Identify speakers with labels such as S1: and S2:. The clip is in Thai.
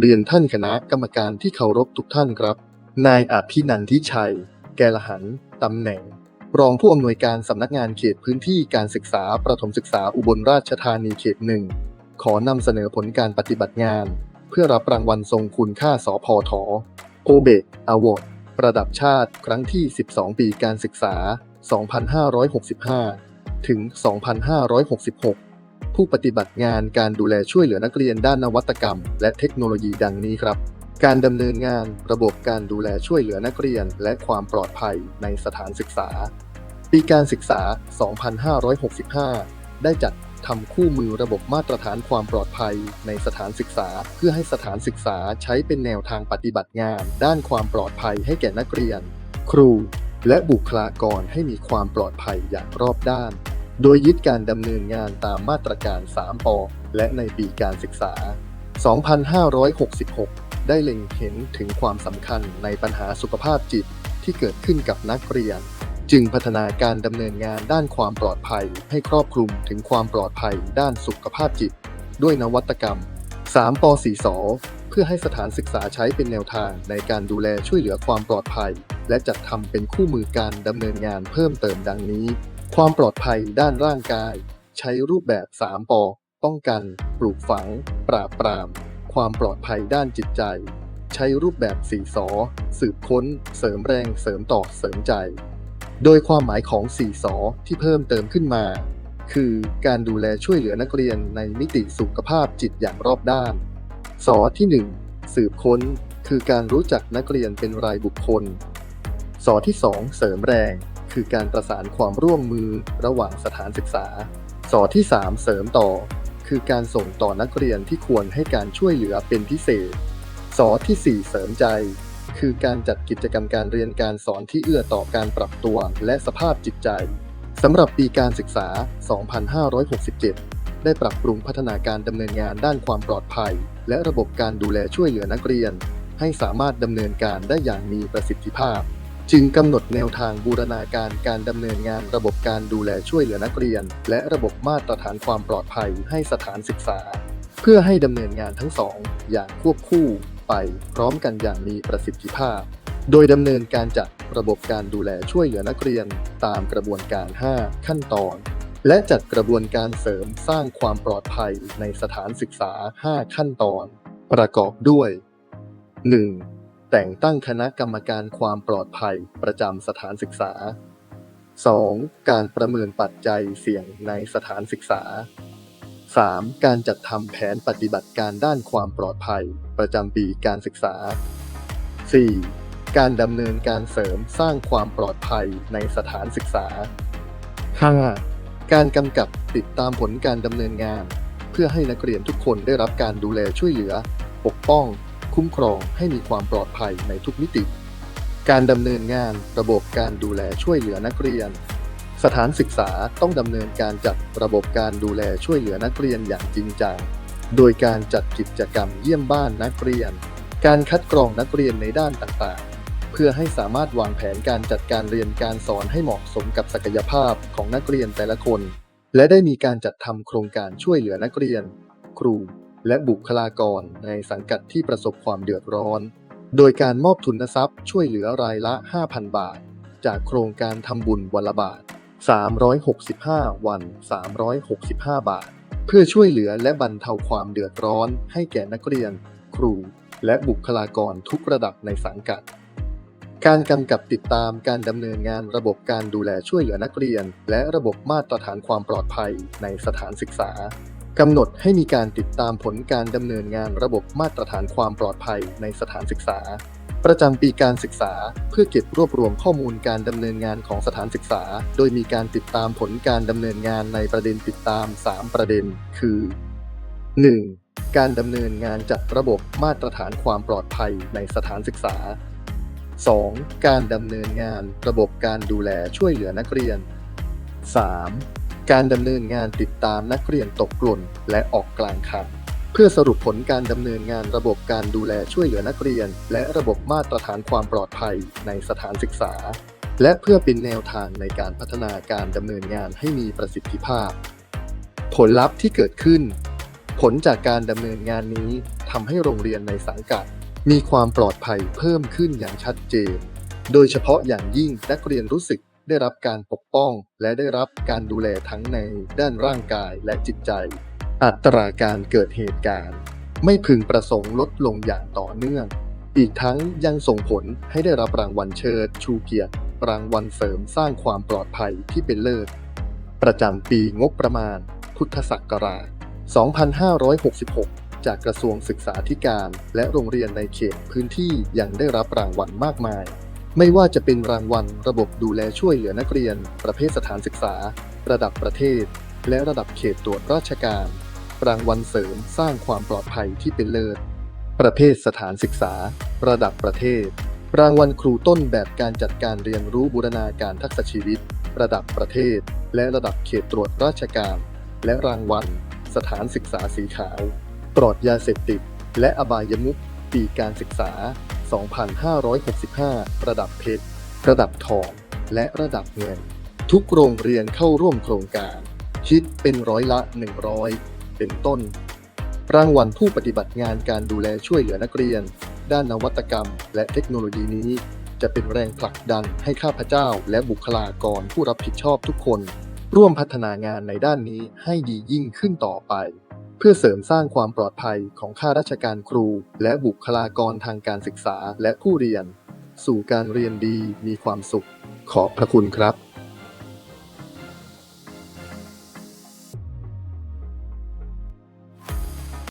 S1: เรียนท่านคณะกรรมการที่เคารพทุกท่านครับ นายอภินันทิชัย แกลหันตำแหน่ง รองผู้อำนวยการสำนักงานเขตพื้นที่การศึกษาประถมศึกษาอุบลราชธานีเขตหนึ่ง ขอนำเสนอผลการปฏิบัติงาน เพื่อรับรางวัลทรงคุณค่าสพทโอเบกอวอร์ดระดับชาติครั้งที่ 12 ปีการศึกษา 2565 ถึง 2566 ผู้ปฏิบัติงานการดูแลช่วยเหลือนักเรียนด้านนวัตกรรม และเทคโนโลยีดังนี้ครับ การดำเนินงานระบบการดูแลช่วยเหลือนักเรียน และความปลอดภัยในสถานศึกษา ปีการศึกษา 2565 ได้จัดทำคู่มือระบบมาตรฐานความปลอดภัยในสถานศึกษา เพื่อให้สถานศึกษาใช้เป็นแนวทางปฏิบัติงาน ด้านความปลอดภัยให้แก่นักเรียน ครู และบุคลากรให้มีความปลอดภัยอย่างรอบด้าน โดยยึดการดำเนินงานตามมาตรการ 3ปและในปีการศึกษา 2566 ได้เล็งเห็นถึงความสำคัญในปัญหาสุขภาพจิตที่เกิดขึ้นกับนักเรียน จึงพัฒนาการดำเนินงานด้านความปลอดภัยให้ครอบคลุมถึงความปลอดภัยด้านสุขภาพจิต ด้วยนวัตกรรม 3ป4สเพื่อให้สถานศึกษาใช้เป็นแนวทางในการดูแลช่วยเหลือความปลอดภัย และจัดทำเป็นคู่มือการดำเนินงานเพิ่มเติมดังนี้ ความปลอดภัยด้านร่างกาย ใช้รูปแบบ 3ปป้องกัน ปลูกฝัง ปราบปราม ความปลอดภัยด้านจิตใจ ใช้รูปแบบ4สสืบค้น เสริมแรง เสริมต่อเสริมใจ โดยความหมายของ4สอที่เพิ่มเติมขึ้นมา คือการดูแลช่วยเหลือนักเรียนในมิติสุขภาพจิตอย่างรอบด้าน สอที่ 1 สืบค้น คือการรู้จักนักเรียนเป็นรายบุคคล สอที่ 2 เสริมแรง คือการประสานความร่วมมือระหว่างสถานศึกษา สอที่ 3 เสริมต่อ คือการส่งต่อนักเรียนที่ควรให้การช่วยเหลือเป็นพิเศษ สอที่ 4 เสริมใจ คือการจัดกิจกรรมการเรียนการสอนที่เอื้อต่อการปรับตัวและสภาพจิตใจสำหรับปีการศึกษา 2567 ได้ปรับปรุงพัฒนาการดำเนินงานด้านความปลอดภัย และระบบการดูแลช่วยเหลือนักเรียน ให้สามารถดำเนินการได้อย่างมีประสิทธิภาพ จึงกำหนดแนวทางบูรณาการการดำเนินงานระบบการดูแลช่วยเหลือนักเรียน และระบบมาตรฐานความปลอดภัยให้สถานศึกษา เพื่อให้ดำเนินงานทั้งสองอย่างควบคู่ไปพร้อมกันอย่างมีประสิทธิภาพ โดยดำเนินการจัดระบบการดูแลช่วยเหลือนักเรียน ตามกระบวนการ 5 ขั้นตอน และจัดกระบวนการเสริมสร้างความปลอดภัยในสถานศึกษา 5 ขั้นตอน ประกอบด้วย 1. แต่งตั้งคณะกรรมการความปลอดภัยประจำสถานศึกษา 2. การประเมินปัจจัยเสี่ยงในสถานศึกษา 3. การจัดทำแผนปฏิบัติการด้านความปลอดภัย ประจำปีการศึกษา 4. การดำเนินการเสริมสร้างความปลอดภัยในสถานศึกษา 5. การกำกับติดตามผลการดำเนินงาน เพื่อให้นักเรียนทุกคนได้รับการดูแลช่วยเหลือ ปกป้อง คุ้มครองให้มีความปลอดภัยในทุกมิติ การดำเนินงานระบบการดูแลช่วยเหลือนักเรียน สถานศึกษาต้องดำเนินการจัดระบบการดูแลช่วยเหลือนักเรียนอย่างจริงจัง โดยการจัดกิจกรรมเยี่ยมบ้านนักเรียน การคัดกรองนักเรียนในด้านต่างๆ เพื่อให้สามารถวางแผนการจัดการเรียนการสอนให้เหมาะสมกับศักยภาพของนักเรียนแต่ละคน และได้มีการจัดทำโครงการช่วยเหลือนักเรียน ครู และบุคลากรในสังกัดที่ประสบความเดือดร้อน โดยการมอบทุนทรัพย์ช่วยเหลือรายละ 5,000 บาท จากโครงการทำบุญวันละบาท 365 วัน 365 บาท เพื่อช่วยเหลือและบรรเทาความเดือดร้อน ให้แก่นักเรียน ครู และบุคลากรทุกระดับในสังกัด การกำกับติดตามการดำเนินงานระบบการดูแลช่วยเหลือนักเรียน และระบบมาตรฐานความปลอดภัยในสถานศึกษา กำหนดให้มีการติดตามผลการดำเนินงานระบบมาตรฐานความปลอดภัยในสถานศึกษา ประจำปีการศึกษา เพื่อเก็บรวบรวมข้อมูลการดำเนินงานของสถานศึกษา โดยมีการติดตามผลการดำเนินงานในประเด็นติดตาม 3 ประเด็น คือ 1. การดำเนินงานจัดระบบมาตรฐานความปลอดภัยในสถานศึกษา 2. การดำเนินงานระบบการดูแลช่วยเหลือนักเรียน 3. การดำเนินงานติดตามนักเรียนตกหล่นและออกกลางคันเพื่อสรุปผลการดำเนินงานระบบการดูแลช่วยเหลือนักเรียน และระบบมาตรฐานความปลอดภัยในสถานศึกษา และเพื่อเป็นแนวทางในการพัฒนาการดำเนินงานให้มีประสิทธิภาพ ผลลัพธ์ที่เกิดขึ้น ผลจากการดำเนินงานนี้ทำให้โรงเรียนในสังกัด มีความปลอดภัยเพิ่มขึ้นอย่างชัดเจน โดยเฉพาะอย่างยิ่งนักเรียนรู้สึก ได้รับการปกป้อง และได้รับการดูแลทั้งในด้านร่างกายและจิตใจ อัตราการเกิดเหตุการณ์ ไม่พึงประสงค์ลดลงอย่างต่อเนื่อง อีกทั้งยังส่งผลให้ได้รับรางวัลเชิดชูเกียรติ รางวัลเสริมสร้างความปลอดภัยที่เป็นเลิศประจำปีงบประมาณ พุทธศักราช 2566 จากกระทรวงศึกษาธิการ และโรงเรียนในเขตพื้นที่ยังได้รับรางวัลมากมาย ไม่ว่าจะเป็นรางวัลระบบดูแลช่วยเหลือนักเรียน ประเภทสถานศึกษา ระดับประเทศ และระดับเขตตรวจราชการ รางวัลเสริมสร้างความปลอดภัยที่เป็นเลิศ ประเภทสถานศึกษา ระดับประเทศ รางวัลครูต้นแบบการจัดการเรียนรู้บูรณาการทักษะชีวิต ระดับประเทศ และระดับเขตตรวจราชการ และรางวัล สถานศึกษาสีขาว ปลอดยาเสพติด และอบายมุขปีการศึกษา 2565 ระดับเพชร ระดับทอง และระดับเงิน ทุกโรงเรียนเข้าร่วมโครงการ คิดเป็นร้อยละ 100 เป็นต้น รางวัลผู้ปฏิบัติงานการดูแลช่วยเหลือนักเรียน ด้านนวัตกรรม และเทคโนโลยีนี้ จะเป็นแรงผลักดันให้ข้าพเจ้า และบุคลากรผู้รับผิดชอบทุกคน ร่วมพัฒนางานในด้านนี้ให้ดียิ่งขึ้นต่อไป เพื่อเสริมสร้างความปลอดภัยของข้าราชการครู และบุคลากรทางการศึกษาและผู้เรียน สู่การเรียนดีมีความสุข ขอบพระคุณครับ